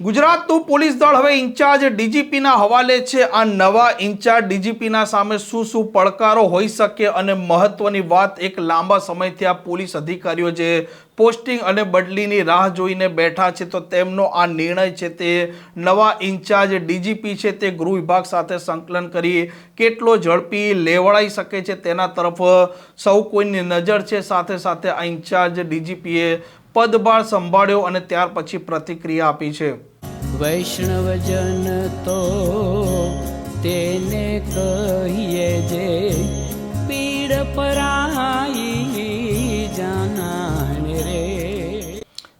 ગુજરાતનું પોલીસ દળ હવે ઇન્ચાર્જ ડીજીપીના હવાલે છે. આ નવા ઇન્ચાર્જ ડીજીપીના સામે શું શું પડકારો હોઈ શકે અને મહત્વની વાત એક લાંબા સમયથી આ પોલીસ અધિકારીઓ જે પોસ્ટિંગ અને બદલીની રાહ જોઈને બેઠા છે, તો તેમનો આ નિર્ણય છે તે નવા ઇન્ચાર્જ ડીજીપી છે તે ગૃહ વિભાગ સાથે સંકલન કરી કેટલો ઝડપી લેવડાઈ શકે છે તેના તરફ સૌ કોઈની નજર છે. સાથે સાથે આ ઇન્ચાર્જ ડીજીપીએ પદભાર સંભાળ્યો અને ત્યાર પછી પ્રતિક્રિયા આપી છે. વૈષ્ણવજન તો તેને કહીએ જે પીડ પરાઈ જાનાને રે.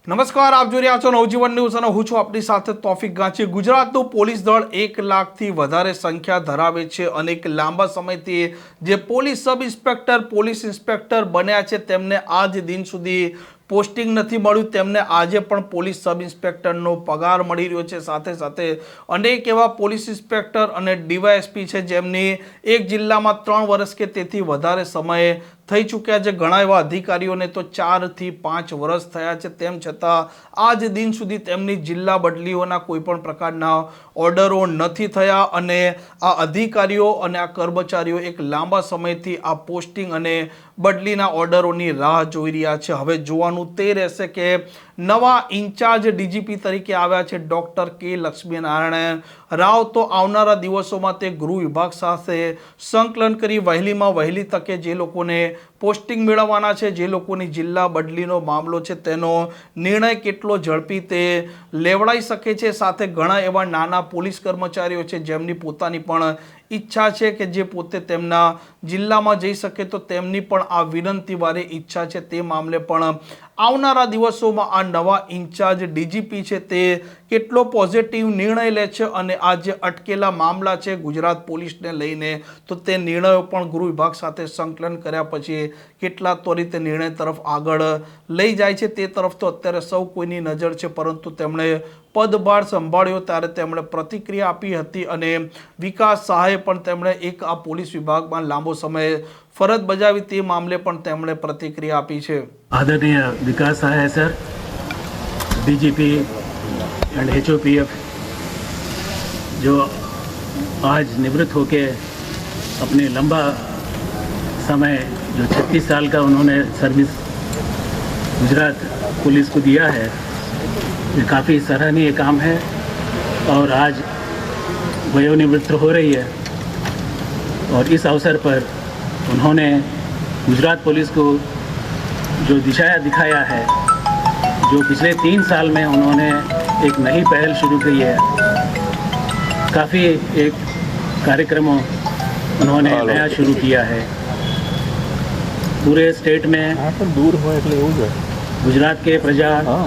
નમસ્કાર આપ જોઈ રહ્યા છો નવજીવન ન્યૂઝ અને હું છું આપની સાથે તોફિક ગાંચી. ગુજરાતનું પોલીસ દળ એક લાખથી વધારે સંખ્યા ધરાવે છે અને એક લાંબા સમયથી જે police sub inspector police inspector બન્યા છે તેમને આજ દિન સુધી પોસ્ટિંગ નથી મળ્યું, તેમને આજે પણ પોલીસ સબ ઇન્સ્પેક્ટરનો પગાર મળી રહ્યો છે. સાથે સાથે અનેક એવા પોલીસ ઇન્સ્પેક્ટર અને ડીવાયએસપી છે, જેમની એક જિલ્લામાં ત્રણ વર્ષ કે તેથી વધારે સમયે થઈ ચૂક્યા છે. ઘણા એવા અધિકારીઓને તો ચારથી પાંચ વર્ષ થયા છે. તેમ છતાં આજ દિન સુધી તેમની જિલ્લા બદલીઓના કોઈ પણ પ્રકારના ઓર્ડરો નથી થયા અને આ અધિકારીઓ અને આ કર્મચારીઓ એક લાંબા સમયથી આ પોસ્ટિંગ અને બદલીના ઓર્ડરોની રાહ જોઈ રહ્યા છે. હવે જોવાનું તે રહેશે કે નવા ઇન્ચાર્જ ડીજીપી તરીકે આવ્યા છે ડૉક્ટર કે લક્ષ્મીનારાયણ. રાવ તો આવનારા દિવસોમાં તે ગૃહ વિભાગ સાથે સંકલન કરી વહેલીમાં વહેલી તકે જે લોકોને પોસ્ટિંગ મેળવવાના છે. જે લોકોની જિલ્લા બદલીનો મામલો છે, તેનો નિર્ણય કેટલો ઝડપી તે લેવડાઈ શકે છે. સાથે ઘણા એવા નાના પોલીસ કર્મચારીઓ છે, જેમની પોતાની પણ ઈચ્છા છે કે જે પોતે તેમના જિલ્લામાં જઈ શકે તો તેમની પણ આ વિનંતીવાળી ઈચ્છા છે. તે મામલે પણ આવનારા દિવસોમાં આ નવા ઇન્ચાર્જ ડીજીપી છે, તે કેટલો પોઝિટિવ નિર્ણય લે છે અને આ જે અટકેલા મામલા છે ગુજરાત પોલીસને લઈને, તો તે નિર્ણયો પણ ગૃહ વિભાગ સાથે સંકલન કર્યા પછી કેટલા ત્વરિત નિર્ણય તરફ આગળ લઈ જાય છે તે તરફ તો અત્યારે સૌ કોઈની નજર છે પરંતુ તેમણે પદભાર સંભાળ્યો ત્યારે તેમણે પ્રતિક્રિયા આપી હતી અને વિકાસ સહાયે પણ તેમણે એક આ પોલીસ વિભાગમાં લાંબો સમય ફરજ બજાવી તે મામલે પણ તેમણે પ્રતિક્રિયા આપી છે आदरणीय Vikas Sahay sir DGP and HOPF जो आज निवृत्त होके अपने लंबा समय जो 36 साल का उन्होंने सर्विस गुजरात पुलिस को दिया है ये काफ़ी सराहनीय काम है और आज वयोनिवृत्त हो रही है। और इस अवसर पर उन्होंने गुजरात पुलिस को जो दिशाया दिखाया है जो पिछले तीन साल में उन्होंने एक नई पहल शुरू की है काफ़ी एक कार्यक्रमों उन्होंने नया शुरू किया है। पूरे स्टेट में હા પણ દૂર હોય એટલે એવું જ હોય गुजरात के प्रजा હા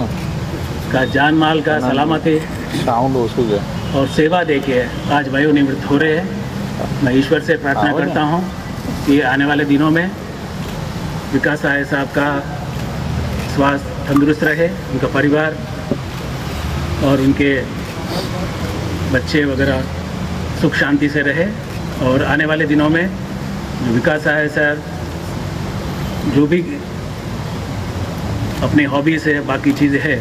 का जान माल का सलामती સાઉન્ડ ઓછું છે और सेवा दे के आज वयोनिवृत्त हो रहे हैं मैं ईश्वर से प्रार्थना आओ ना। करता हूँ कि आने वाले दिनों में विकास सहाय साहब का स्वास्थ्य तंदुरुस्त रहे उनका परिवार और उनके बच्चे वगैरह सुख शांति से रहे और आने वाले दिनों में जो विकास सहाय सर जो भी अपने हॉबीज है बाकी चीज़ें है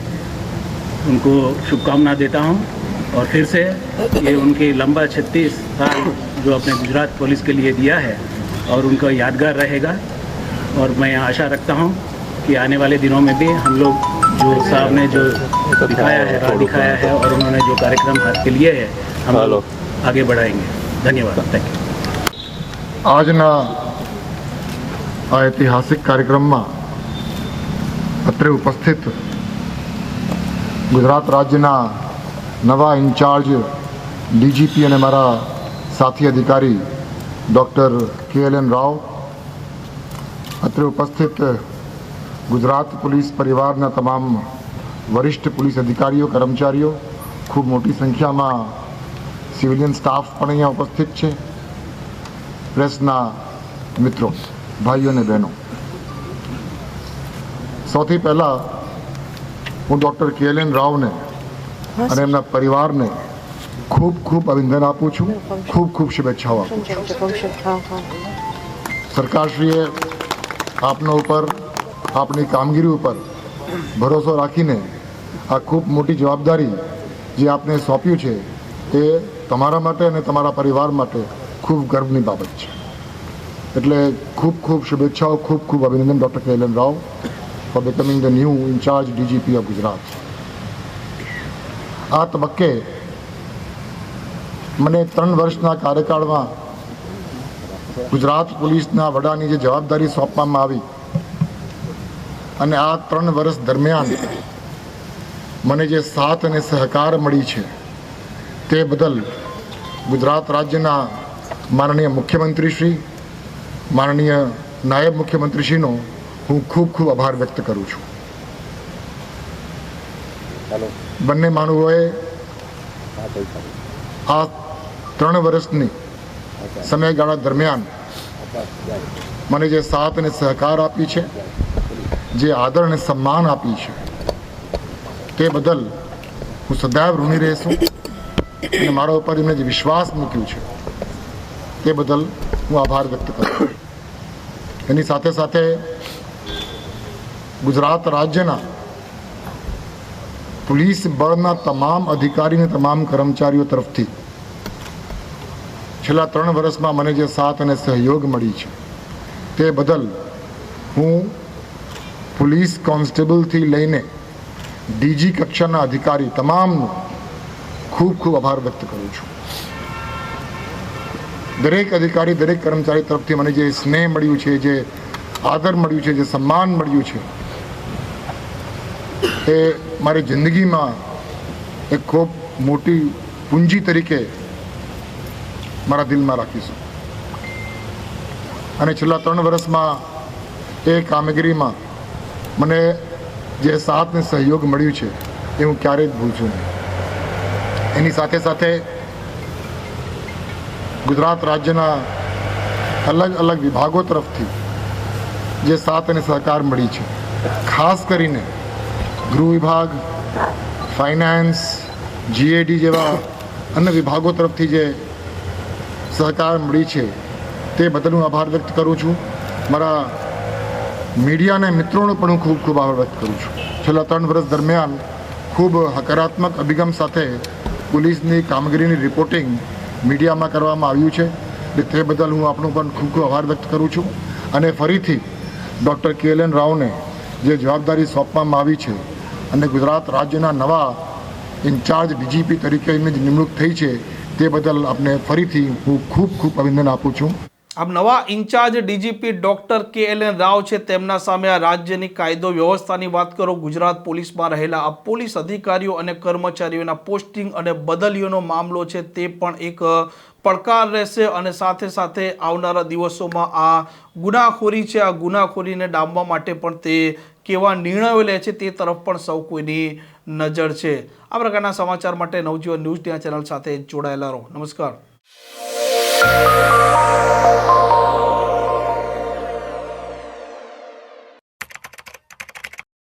उनको शुभकामना देता हूँ। और फिर से ये उनके लंबा छत्तीस साल जो अपने गुजरात पुलिस के लिए दिया है और उनका यादगार रहेगा। और मैं आशा रखता हूँ कि आने वाले दिनों में भी हम लोग जो साहब ने जो दिखाया है राह दिखाया है और उन्होंने जो कार्यक्रम हाथ के लिए है हम लोग आगे बढ़ाएँगे। धन्यवाद। थैंक यू आज ना આ ઐતિહાસિક કાર્યક્રમમાં અત્રે ઉપસ્થિત ગુજરાત રાજ્યના નવા ઇન્ચાર્જ ડીજીપી અને મારા સાથી અધિકારી ડૉક્ટર કે એલ એન રાવ, અત્રે ઉપસ્થિત ગુજરાત પોલીસ પરિવારના તમામ વરિષ્ઠ પોલીસ અધિકારીઓ, કર્મચારીઓ, ખૂબ મોટી સંખ્યામાં સિવિલિયન સ્ટાફ પણ અહીંયા ઉપસ્થિત છે, પ્રેસના મિત્રો. ભાઈઓ અને બહેનો. સૌથી પહેલાં હું ડૉક્ટર કે એલ એન રાવને અને એમના પરિવારને ખૂબ ખૂબ અભિનંદન આપું છું. ખૂબ ખૂબ શુભેચ્છાઓ આપું છું. સરકારશ્રીએ આપના ઉપર, આપની કામગીરી ઉપર ભરોસો રાખીને આ ખૂબ મોટી જવાબદારી જે આપને સોંપ્યું છે, એ તમારા માટે અને તમારા પરિવાર માટે ખૂબ ગર્વની બાબત છે. એટલે ખૂબ ખૂબ શુભેચ્છાઓ, ખૂબ ખૂબ અભિનંદન doctor K Rao for becoming the new in charge DGP of Gujarat આ તબક્કે મને ત્રણ વર્ષના કાર્યકાળમાં ગુજરાત પોલીસના વડાની જે જવાબદારી સોંપવામાં આવી અને આ ત્રણ વર્ષ દરમિયાન મને જે સાથ અને સહકાર મળી છે તે બદલ ગુજરાત રાજ્યના માનનીય મુખ્યમંત્રીશ્રી માનનીય નાયબ મુખ્યમંત્રીશ્રીનો હું ખૂબ ખૂબ આભાર વ્યક્ત કરું છું. બંને માનવોએ આ ત્રણ વર્ષની સમયગાળા દરમિયાન મને જે સાથ અને સહકાર આપી છે જે આદર અને સન્માન આપી છે તે બદલ હું સદૈવ ઋણી રહેશું અને મારા ઉપર એમને જે વિશ્વાસ મૂક્યું છે તે બદલ હું આભાર વ્યક્ત કરું છું. એની સાથે સાથે ગુજરાત રાજ્યના પોલીસ બળના તમામ અધિકારી અને તમામ કર્મચારીઓ તરફથી છેલ્લા ત્રણ વર્ષમાં મને જે સાથ અને સહયોગ મળી છે, તે બદલ હું પોલીસ કોન્સ્ટેબલથી લઈને ડીજી કક્ષાના અધિકારી તમામનો ખૂબ ખૂબ આભાર વ્યક્ત કરું છું. દરેક અધિકારી, દરેક કર્મચારી તરફથી મને જે સ્નેહ મળ્યું છે, જે આદર મળ્યું છે, જે સન્માન મળ્યું છે, એ મારી જિંદગીમાં એક ખૂબ મોટી પૂંજી તરીકે મારા દિલમાં રાખીશું અને છેલ્લા ત્રણ વર્ષમાં એ કામગીરીમાં મને જે સાથ ને સહયોગ મળ્યું છે, એ હું ક્યારેય જ ભૂલશું નહીં એની સાથે સાથે ગુજરાત રાજ્યના અલગ અલગ વિભાગો તરફથી જે સાથ અને સહકાર મળી છે. ખાસ કરીને ગૃહ વિભાગ, ફાઇનાન્સ જીએડી જેવા અન્ય વિભાગો તરફથી જે સહકાર મળી છે તે બદલ હું આભાર વ્યક્ત કરું છું. મારા મીડિયાના મિત્રોનો પણ હું ખૂબ ખૂબ આભાર વ્યક્ત કરું છું. છેલ્લા ત્રણ વર્ષ દરમિયાન ખૂબ હકારાત્મક અભિગમ સાથે પોલીસની કામગીરીની રિપોર્ટિંગ મીડિયામાં કરવામાં આવ્યું છે એટલે તે બદલ હું આપણો પણ ખૂબ ખૂબ આભાર વ્યક્ત કરું છું. અને ફરીથી ડૉક્ટર કે એલ એન રાવને જે જવાબદારી સોંપવામાં આવી છે અને ગુજરાત રાજ્યના નવા ઇન્ચાર્જ ડીજીપી તરીકે એમની નિમણૂક થઈ છે તે બદલ આપને ફરીથી હું ખૂબ ખૂબ અભિનંદન આપું છું. આમ નવા in charge DGP doctor K L N Rao છે, તેમના સામે આ રાજ્યની કાયદો વ્યવસ્થાની વાત કરો, ગુજરાત પોલીસમાં રહેલા આ પોલીસ અધિકારીઓ અને કર્મચારીઓના પોસ્ટિંગ અને બદલીઓનો મામલો છે, તે પણ એક પડકાર રહેશે અને સાથે સાથે આવનારા દિવસોમાં આ ગુનાખોરી છે, આ ગુનાખોરીને ડામવા માટે પણ તે કેવા નિર્ણયો લે છે, તે તરફ પણ સૌ કોઈની નજર છે. આ પ્રકારના સમાચાર માટે નવજીવન ન્યૂઝ ત્યાં ચેનલ સાથે જોડાયેલા રહો. નમસ્કાર. Música